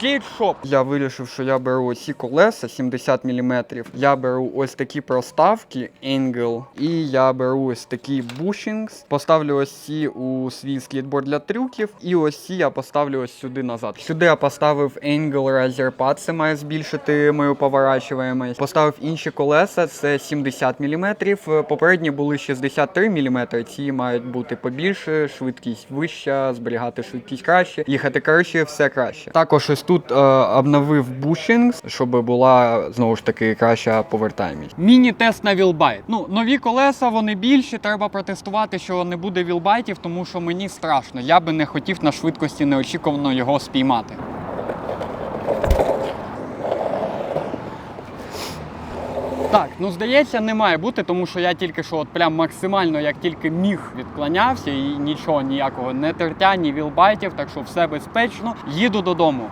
скейт-шоп. Я вирішив, що я беру оці колеса 70 мм. Я беру ось такі проставки Angle. І я беру ось такі бушінгс. Поставлю ось ці у свій скейтборд для трюків. І ось ці я поставлю ось сюди назад. Сюди я поставив Angle Razer Pad, це має збільшити мою поворачуваємость. Поставив інші колеса, це 70 мм. Попередні були 63 мм. Ці мають бути побільше, швидкість вища, зберігати швидкість краще, їхати коротше, все краще. Також ось тут е, обновив бушінг, щоб була знову ж таки краща повертаємість. Міні-тест на вілбайт. Ну, нові колеса, вони більші. Треба протестувати, що не буде вілбайтів, тому що мені страшно. Я би не хотів на швидкості неочікувано його спіймати. Так, ну здається, не має бути, тому що я тільки що от прям максимально як тільки міг відклонявся і нічого ніякого не тертя, ні вілбайтів, так що все безпечно. Їду додому.